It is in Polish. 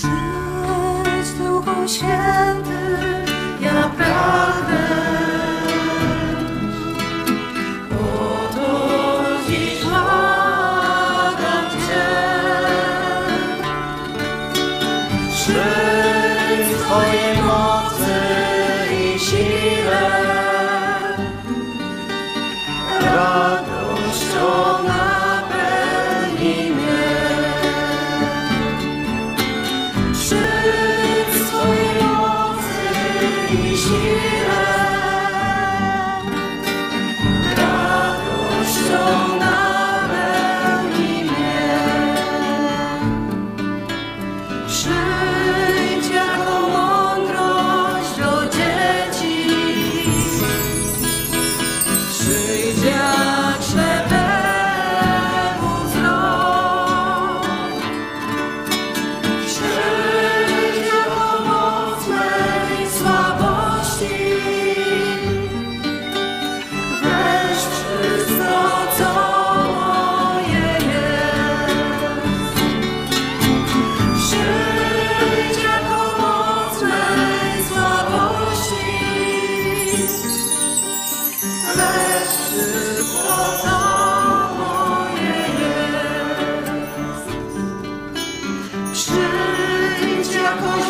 Przyjdź Duchu Święty, ja pragnę. Oto koş